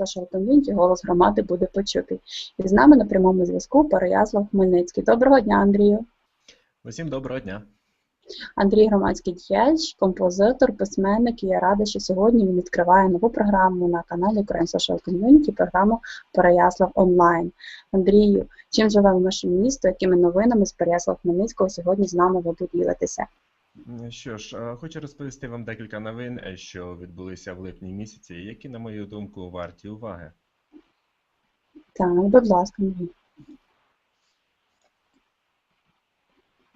нашого ком'юніті голос громади буде почутий. І з нами на прямому зв'язку Переяслав Хмельницький. Доброго дня, Андрію. Усім доброго дня. Андрій громадський діяч, композитор, письменник. І я рада, що сьогодні він відкриває нову програму на каналі Ukraine Social Community, програму Переяслав онлайн. Андрію, чим живе наше місто, якими новинами з Переяслав Хмельницького сьогодні з нами ви поділитеся? Що ж, е, хочу розповісти вам декілька новин, е, що відбулися в липні місяці, які, на мою думку, варті уваги. Так, будь ласка.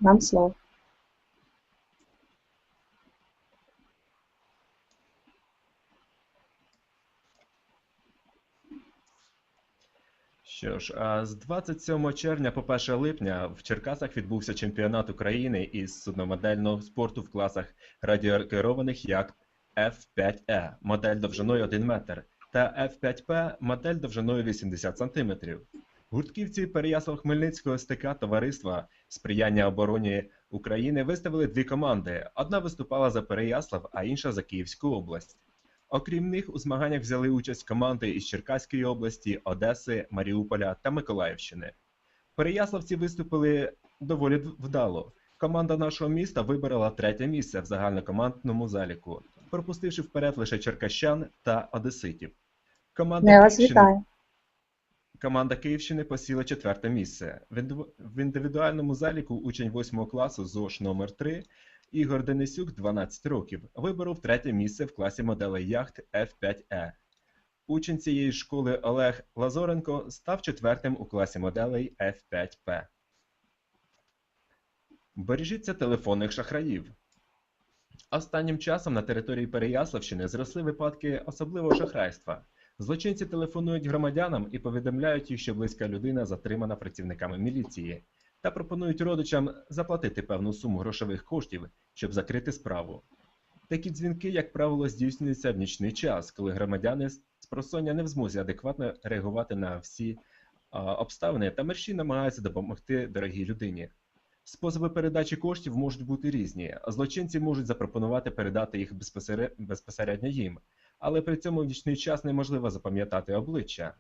Вам слово. Що ж, а з 27 червня по 1 липня в Черкасах відбувся чемпіонат України із судномодельного спорту в класах радіокерованих яхт F5E, модель довжиною 1 метр, та F5P, модель довжиною 80 см. Гуртківці Переяслав Хмельницького СТК товариства сприяння обороні України виставили дві команди. Одна виступала за Переяслав, а інша за Київську область. Окрім них, у змаганнях взяли участь команди із Черкаської області, Одеси, Маріуполя та Миколаївщини. Переяславці виступили доволі вдало. Команда нашого міста виборола третє місце в загальнокомандному заліку, пропустивши вперед лише черкащан та одеситів. Команда Я вас Київщини, вітаю. команда Київщини посіла четверте місце. В індивідуальному заліку учень 8 класу ЗОШ номер 3 Ігор Денисюк, 12 років, виборов третє місце в класі моделей яхт F5E. Учень цієї школи Олег Лазоренко став четвертим у класі моделей F5P. Бережіться телефонних шахраїв. Останнім часом на території Переяславщини зросли випадки особливого шахрайства. Злочинці телефонують громадянам і повідомляють їх, що близька людина затримана працівниками міліції, та пропонують родичам заплатити певну суму грошових коштів, щоб закрити справу. Такі дзвінки, як правило, здійснюються в нічний час, коли громадяни з просоння не в змозі адекватно реагувати на всі а, обставини та мерщі намагаються допомогти дорогій людині. Способи передачі коштів можуть бути різні. а Злочинці можуть запропонувати передати їх безпосередньо їм, але при цьому в нічний час неможливо запам'ятати обличчя.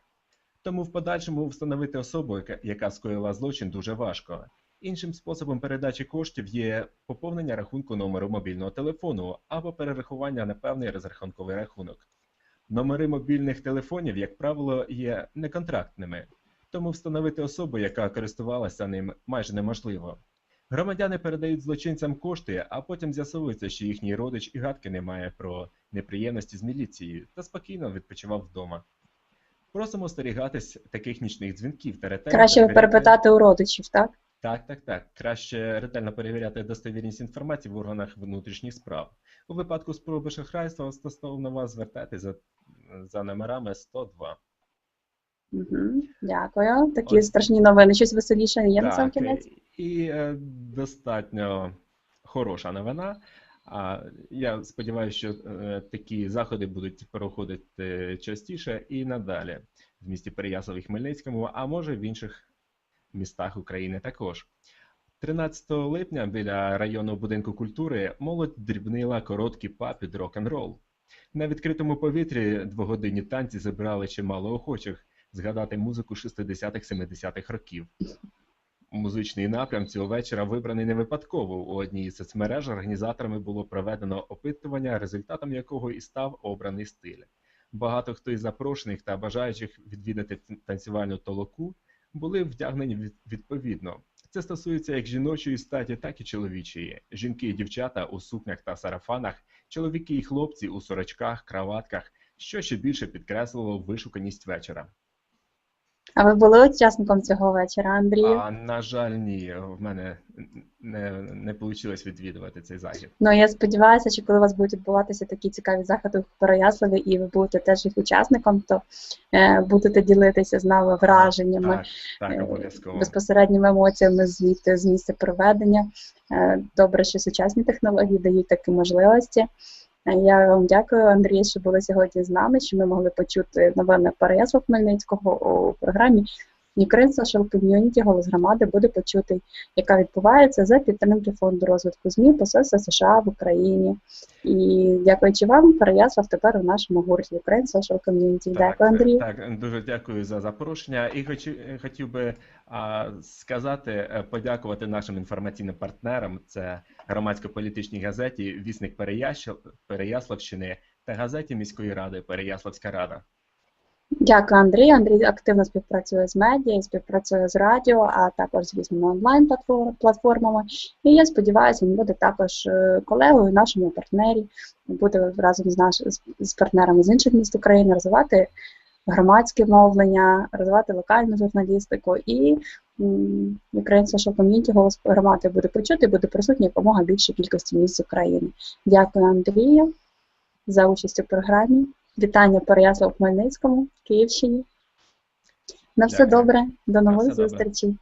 Тому в подальшому встановити особу, яка- скоїла злочин, дуже важко. Іншим способом передачі коштів є поповнення рахунку номеру мобільного телефону або перерахування на певний розрахунковий рахунок. Номери мобільних телефонів, як правило, є неконтрактними, тому встановити особу, яка користувалася ним, майже неможливо. Громадяни передають злочинцям кошти, а потім з'ясовується, що їхній родич і гадки не має про неприємності з міліцією та спокійно відпочивав вдома. Просимо остерігатись таких нічних дзвінків та ретельно Краще перевіряти- перепитати у родичів, так? так, так, так. Краще ретельно перевіряти достовірність інформації в органах внутрішніх справ. У випадку спроби шахрайства стосовно вас звертайтеся за, за номерами 102. Угу. Дякую. Такі Ось. страшні новини. Щось веселіше є на сам Так, кінець? і е, достатньо хороша новина. А я сподіваюся, що е, такі заходи будуть проходити частіше і надалі в місті Переяслав і Хмельницькому, а може в інших містах України також. 13 липня біля районного будинку культури молодь дрібнила короткий па під рок-н-рол. На відкритому повітрі двогодинні танці зібрали чимало охочих згадати музику 60-х-70-х років. Музичний напрям цього вечора вибраний не випадково. У одній із соцмереж організаторами було проведено опитування, результатом якого і став обраний стиль. Багато хто із запрошених та бажаючих відвідати танцювальну толоку були вдягнені відповідно. Це стосується як жіночої статі, так і чоловічої. Жінки і дівчата у сукнях та сарафанах, чоловіки і хлопці у сорочках, краватках, що ще більше підкреслило вишуканість вечора. А ви були учасником цього вечора, Андрію? А на жаль, ні, в мене не, не вийшло відвідувати цей захід. Ну я сподіваюся, що коли у вас будуть відбуватися такі цікаві заходи в Переяславі, і ви будете теж їх учасником, то е, будете ділитися з нами враженнями, Так, так, обов'язково. безпосередніми емоціями звідти з місця проведення. Е, добре, що сучасні технології дають такі можливості. Я вам дякую, Андрій, що були сьогодні з нами, що ми могли почути новини Переяслав Хмельницького у програмі Ukraine Social Community голос громади буде почутий, яка відбувається за підтримки фонду розвитку ЗМІ Посольства США в Україні. І дякуючи вам, Переяслав тепер у нашому гурті Ukraine Social Community. Дякую, Андрій. Так, дуже дякую за запрошення. І хочу, хотів би а, сказати, е, подякувати нашим інформаційним партнерам. Це громадсько-політичній газеті Вісник Переяславщини та газеті міської ради Переяславська Рада. Дякую, Андрій. Андрій активно співпрацює з медіа, співпрацює з радіо, а також з різними онлайн платформами. І я сподіваюся, він буде також е, колегою, нашому партнері, буде разом з наш з, партнерами з інших міст України розвивати громадське мовлення, розвивати локальну журналістику і Ukraine Social голос громади буде почути, буде присутній якомога більшій кількості місць України. Дякую, Андрію, за участь у програмі. Вітання Переяслав Хмельницькому, Київщині. На все Дякую. добре, до нових зустрічей.